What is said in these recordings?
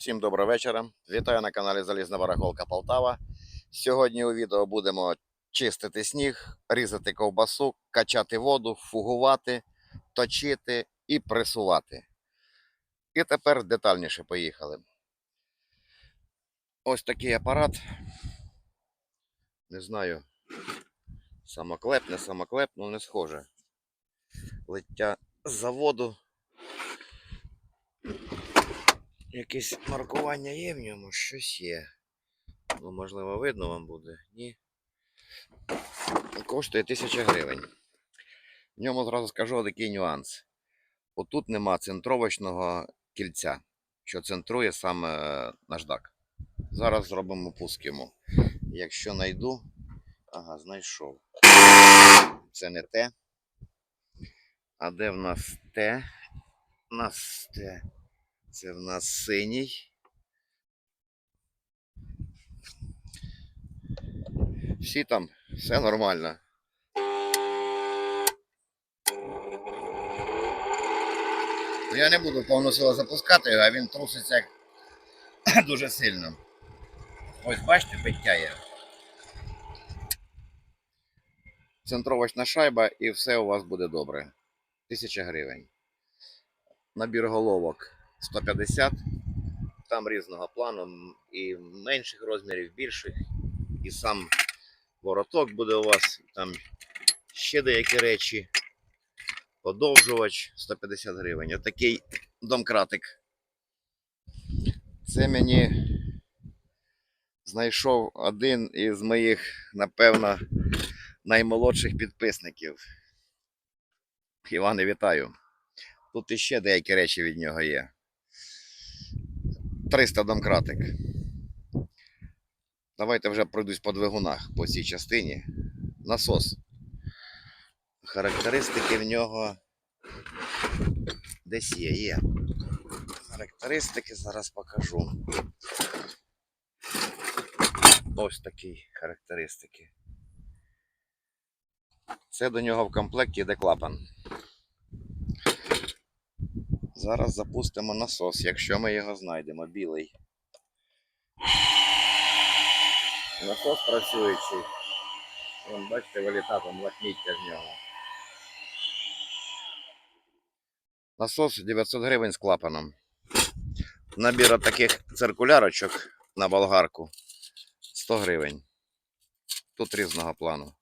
Всім доброго вечора. Вітаю на каналі Залізна Барахолка Полтава. Сьогодні у відео будемо чистити сніг, різати ковбасу, качати воду, фугувати, точити і пресувати. І тепер детальніше поїхали. Ось такий апарат. Не знаю, самоклеп, не самоклеп, ну не схоже. Лиття з заводу. Якесь маркування є в ньому, щось є. Ну, можливо, видно вам буде. Ні. Коштує 1000 гривень. В ньому зразу скажу такий нюанс. Отут нема центровочного кільця, що центрує саме е, наждак. Зараз зробимо пуск йому. Якщо знайду. Ага, знайшов. Це не те. А де в нас те? У нас те. Це в нас синій. Всі там, все нормально. Ну, Я не буду повну силу запускати його, а він труситься дуже сильно. Ось бачите, биття є. Центровочна шайба і все у вас буде добре. 1000 гривень. Набір головок 150. Там різного плану, і менших розмірів, більших. І сам вороток буде у вас. Там ще деякі речі. Подовжувач 150 гривень. Отакий домкратик. Це мені знайшов один із моїх, напевно, наймолодших підписників. Іване, вітаю. Тут іще деякі речі від нього є. 300 домкратик. Давайте вже пройдусь по двигунах по цій частині. Насос. Характеристики в нього десь є, є. Характеристики зараз покажу. Ось такі характеристики. Це до нього в комплекті йде клапан. Зараз запустимо насос, якщо ми його знайдемо, білий. Насос працюючий. Вон, бачите, виліта там лахміття з нього. Насос 900 гривень з клапаном. Набір таких циркулярочок на болгарку 100 гривень. Тут різного плану.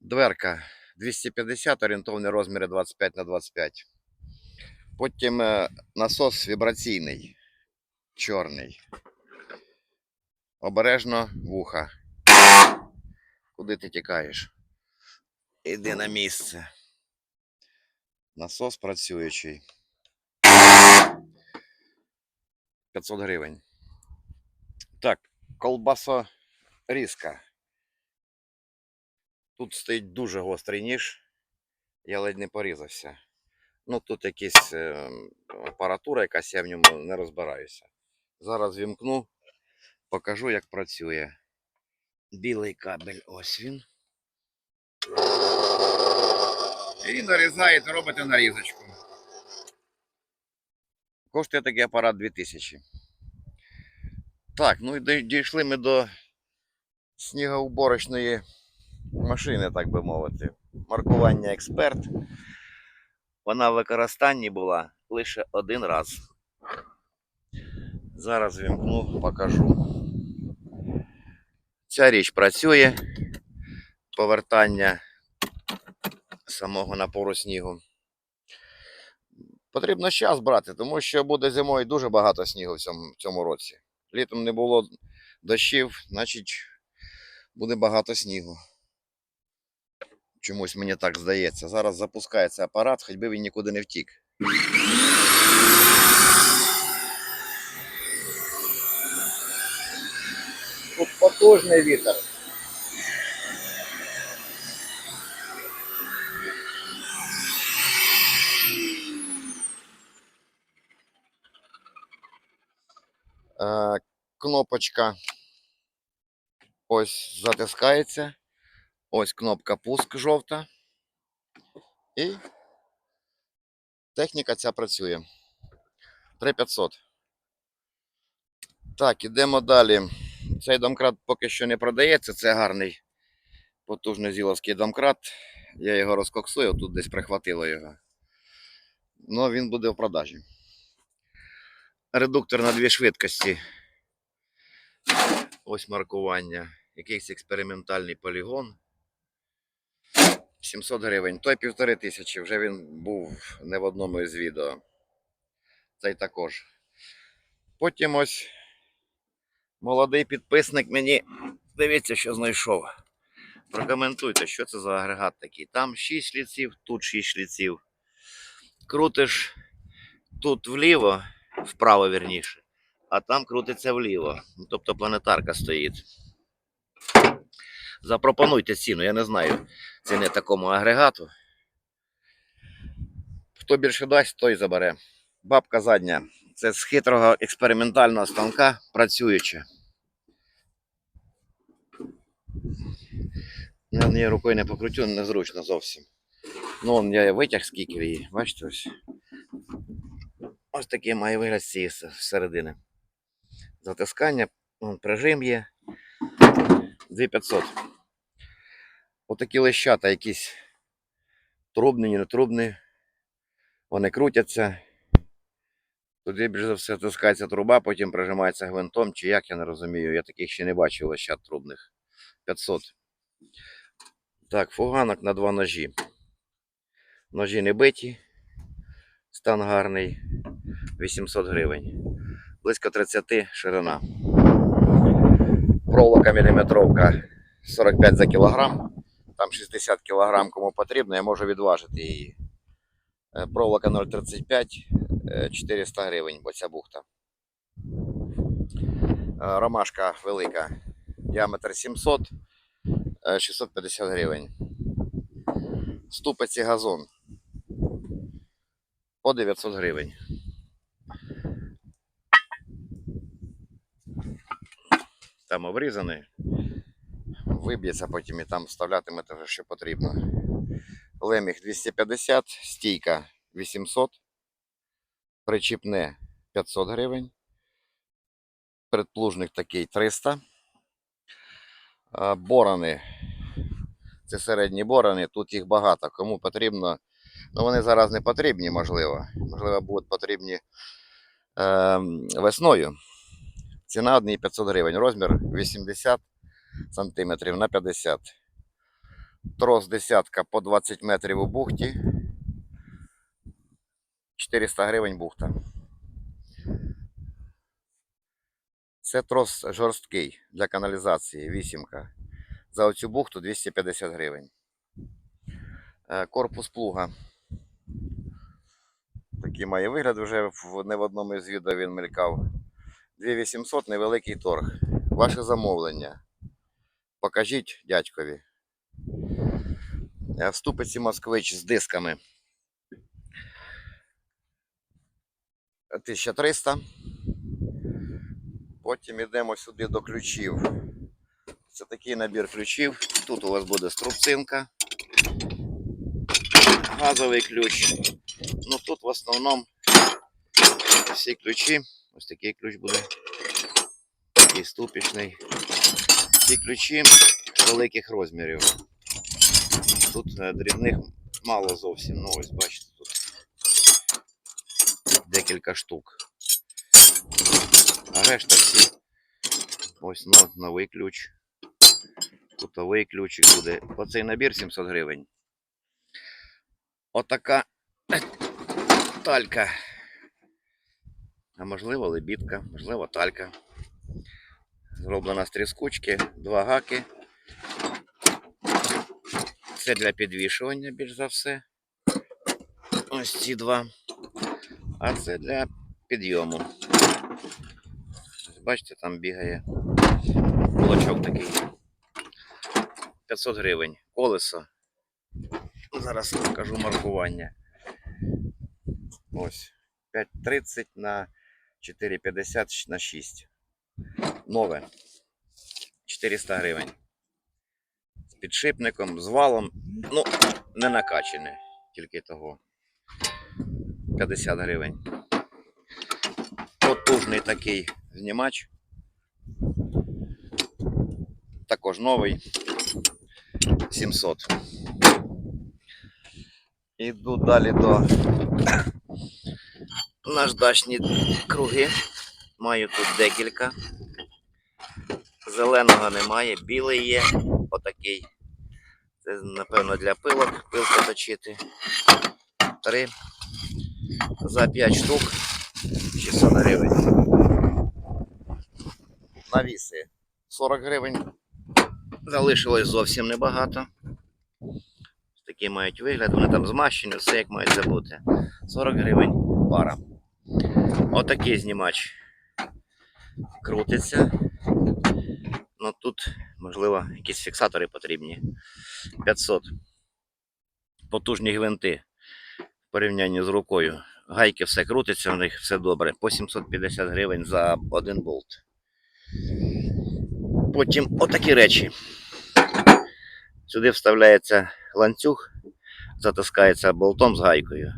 Дверка 250, орієнтовні розміри 25 на 25. Потім е, насос вібраційний, чорний. Обережно вуха. Куди ти тікаєш? Іди на місце. Насос працюючий. 500 гривень. Так, колбасорізка. Тут стоїть дуже гострий ніж. Я ледь не порізався. Ну тут якась е, апаратура, якась я в ньому не розбираюся. Зараз вімкну, покажу, як працює. Білий кабель, ось він. І нарізаєте, робите нарізочку. Коштує такий апарат 2000. Так, ну і дійшли ми до снігоуборочної машини, так би мовити. Маркування експерт. Вона в використанні була лише один раз. Зараз вімкну, покажу. Ця річ працює. Повертання самого напору снігу. Потрібно час брати, тому що буде зимою дуже багато снігу в цьому, в цьому році. Літом не було дощів, значить буде багато снігу. Чомусь мені так здається. Зараз запускається апарат, хоч би він нікуди не втік. Тут потужний вітер. Е, Кнопочка ось затискається. Ось кнопка пуск жовта. І Техніка ця працює. 3500. Так, ідемо далі. Цей домкрат поки що не продається, це гарний потужний зіловський домкрат. Я його розкоксую, тут десь прихватило його. Ну, він буде в продажі. Редуктор на дві швидкості. Ось маркування. Якийсь експериментальний полігон. 700 гривень. Той півтори тисячі. Вже він був не в одному із відео. Цей також. Потім ось молодий підписник мені. Дивіться, що знайшов. Прокоментуйте, що це за агрегат такий. Там 6 шліців, тут 6 шліців. Крутиш тут вліво, вправо вірніше, а там крутиться вліво. Тобто планетарка стоїть. Запропонуйте ціну, я не знаю ціни такому агрегату. Хто більше дасть, той забере. Бабка задня. Це з хитрого експериментального станка працююча. Я однією рукою не покрутю, незручно зовсім. Ну, он я витяг скільки її. Бачите ось. Ось такий має вигляд з цієї середини. Затискання, прижим є. 2500. Отакі лещата якісь трубні, не трубні. Вони крутяться. Туди більш за все тискається труба, потім прижимається гвинтом, чи як я не розумію. Я таких ще не бачив лещат трубних. 500. Так, фуганок на два ножі. Ножі не биті. Стан гарний. 800 гривень. Близько 30 ширина. Проволока міліметровка 45 за кілограм. Там 60 кілограм кому потрібно, я можу відважити її. Е, Проволока 0,35, е, 400 гривень, бо ця бухта. Е, Ромашка велика, діаметр 700, е, 650 гривень. Ступиці газон по 900 гривень. Там обрізаний. Виб'ється потім і там вставлятимете вже що потрібно. Леміг 250, стійка 800, причіпне 500 гривень. Предплужник такий 300. Борони. Це середні борони, тут їх багато. Кому потрібно. Ну, вони зараз не потрібні, можливо. Можливо, будуть потрібні е, весною. Ціна однієї 500 гривень. Розмір 80 сантиметрів на 50. Трос десятка по 20 метрів у бухті. 400 гривень бухта. Це трос жорсткий для каналізації, вісімка. За оцю бухту 250 гривень. Е, Корпус плуга. Такий має вигляд вже не в одному із відео він мелькав. 2800 невеликий торг. Ваше замовлення. Покажіть дядькові. Е, В ступиці Москвич з дисками. 1300. Потім йдемо сюди до ключів. Це такий набір ключів. Тут у вас буде струбцинка. Газовий ключ. Ну тут в основному всі ключі. Ось такий ключ буде. Такий ступічний. Ці ключі великих розмірів. Тут е, дрібних мало зовсім. Ну ось бачите тут декілька штук. А решта всі ось ну, новий ключ. Кутовий ключик буде. Оцей набір 700 гривень. Отака талька. А можливо лебідка, можливо талька. Зроблена з тріскучки, два гаки. Це для підвішування більш за все. Ось ці два. А це для підйому. Бачите, там бігає кулачок такий. 500 гривень. Колесо. Зараз покажу маркування. Ось. 5,30 на 4,50 на 6. Нове. 400 гривень. З підшипником, з валом. Ну, не накачане, тільки того. 750 гривень. Потужний такий знімач. Також новий. 700. Іду далі до наждачні круги. Маю тут декілька. Зеленого немає, білий є. Отакий. Це, напевно, для пилок, пилки точити. Три. За 5 штук 600 гривень. Навіси 40 гривень. Залишилось зовсім небагато. Такі мають вигляд, вони там змащені, все як мають забути. 40 гривень пара. Отакий знімач крутиться. Ну тут, можливо, якісь фіксатори потрібні. 500. Потужні гвинти в порівнянні з рукою. Гайки все крутиться, у них все добре. По 750 гривень за один болт. Потім отакі речі. Сюди вставляється ланцюг, затискається болтом з гайкою.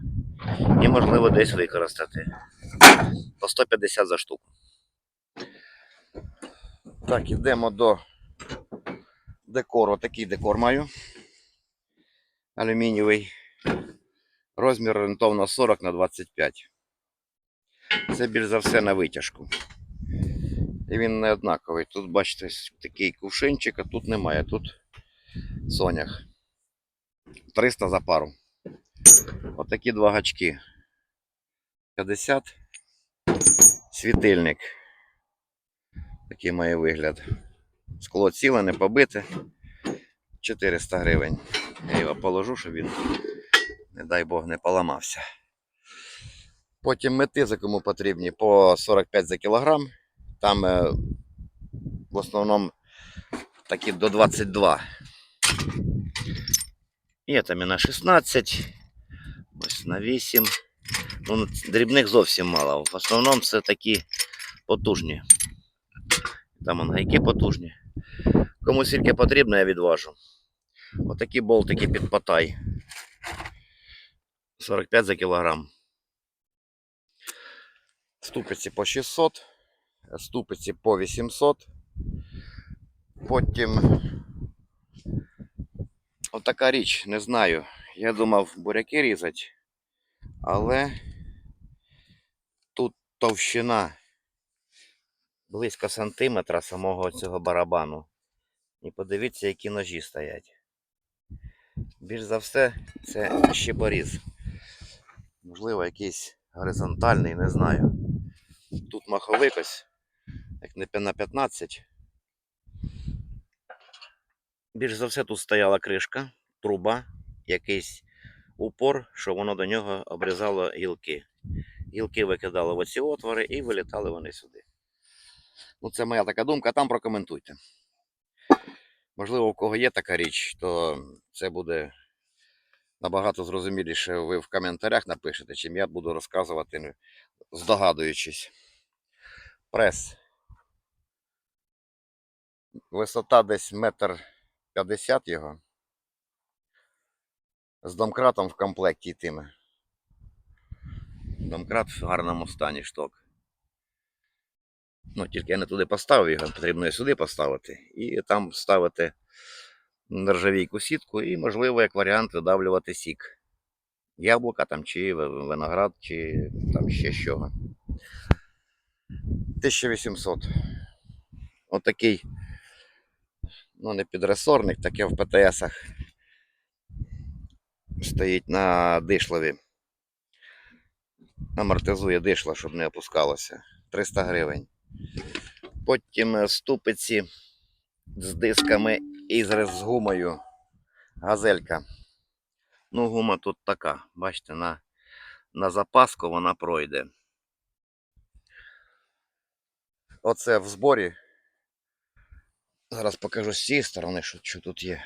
І можливо десь використати. По 150 за штуку. Так, ідемо до декору. Такий декор маю. Алюмінієвий. Розмір орієнтовно 40 на 25. Це більш за все на витяжку. І він не однаковий. Тут, бачите, такий кувшинчик, а тут немає. Тут сонях. 300 за пару. Отакі два гачки. 50. Світильник. Такий має вигляд. Скло ціле, не побите. 400 гривень. Я його положу, щоб він, не дай Бог, не поламався. Потім метизи, кому потрібні, по 45 за кілограм. Там е, в основному такі до 22. Є там і на 16, ось на 8. Ну, дрібних зовсім мало. В основному це такі потужні. Там гайки потужні. Кому скільки потрібно, я відвожу. Отакі болтики під потай. 45 за кілограм. Ступиці по 600, ступиці по 800. Потім отака річ, не знаю. Я думав буряки різати, але товщина близько сантиметра самого цього барабану. І подивіться, які ножі стоять. Більш за все, це щепоріз. Можливо, якийсь горизонтальний, не знаю. Тут маховик ось, як не на 15. Більш за все тут стояла кришка, труба, якийсь упор, що воно до нього обрізало гілки. Гілки викидали в оці отвори і вилітали вони сюди. Ну, це моя така думка, там прокоментуйте. Можливо, у кого є така річ, то це буде набагато зрозуміліше. Ви в коментарях напишете, чим я буду розказувати, здогадуючись. Прес. Висота десь метр п'ятдесят його. З домкратом в комплекті йтиме. Домкрат в гарному стані шток. Ну, тільки я не туди поставив його, потрібно і сюди поставити. І там ставити нержавійку сітку і, можливо, як варіант видавлювати сік. Яблука там, чи виноград, чи там ще що. 1800. Отакий, ну, не підресорник, таке в ПТСах стоїть на дишлові. Амортизує дишло, щоб не опускалося. 300 гривень. Потім е, ступиці з дисками і з гумою. Газелька. Ну, гума тут така. Бачите, на, на запаску вона пройде. Оце в зборі. Зараз покажу з цієї сторони, що, що тут є.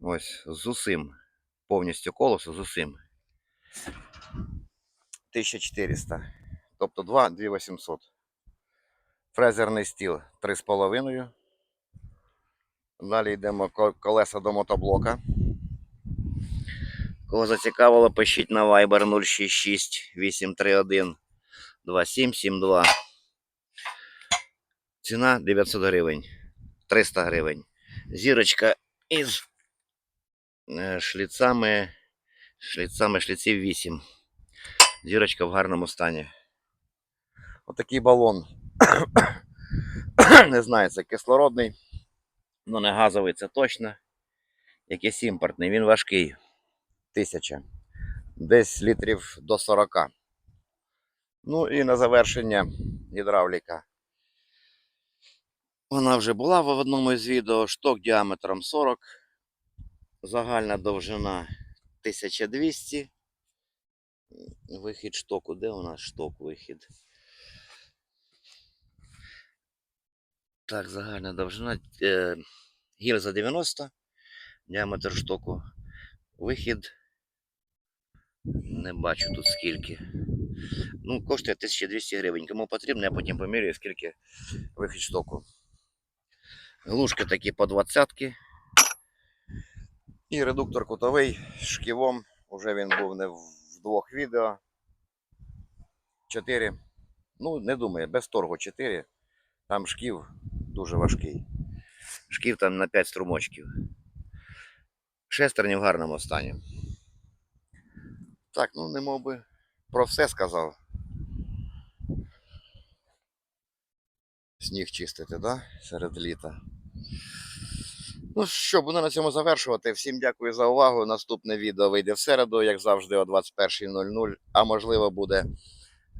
Ось з усім. Повністю колесо з усім. 1400. Тобто 2 2800. Фрезерний стіл 3,5. Далі йдемо колеса до мотоблока. Кого зацікавило, пишіть на Viber 066 831 2772. Ціна 900 гривень. 300 гривень. Зірочка із е, шліцами, шліцами шліців 8. Зірочка в гарному стані. Отакий балон. не знаю, це кислородний, ну не газовий, це точно. Якийсь імпортний, він важкий. Тисяча. Десь літрів до 40. Ну і на завершення гідравліка. Вона вже була в одному із відео. Шток діаметром 40. Загальна довжина 1200. Вихід штоку. Де у нас шток вихід? Так, загальна довжина. Е, гільза 90. Діаметр штоку. Вихід. Не бачу тут скільки. Ну, коштує 1200 гривень. Кому потрібно, я потім поміряю, скільки вихід штоку. Глушки такі по 20 І редуктор кутовий шківом. Уже він був не в двох відео. 4. Ну, не думаю, без торгу 4. Там шків дуже важкий. Шків там на 5 струмочків. Шестерні в гарному стані. Так, ну не мов би про все сказав. Сніг чистити, да? Серед літа. Ну що, буду на цьому завершувати. Всім дякую за увагу. Наступне відео вийде в середу, як завжди, о 21.00, а можливо буде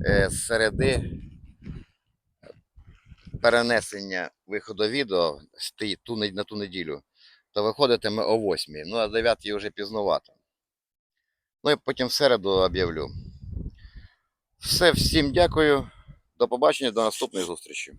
е, з середи перенесення виходу відео на ту неділю, то виходитиме о 8. Ну, а 9 вже пізновато. Ну і потім в середу об'явлю. Все, всім дякую. До побачення, до наступної зустрічі.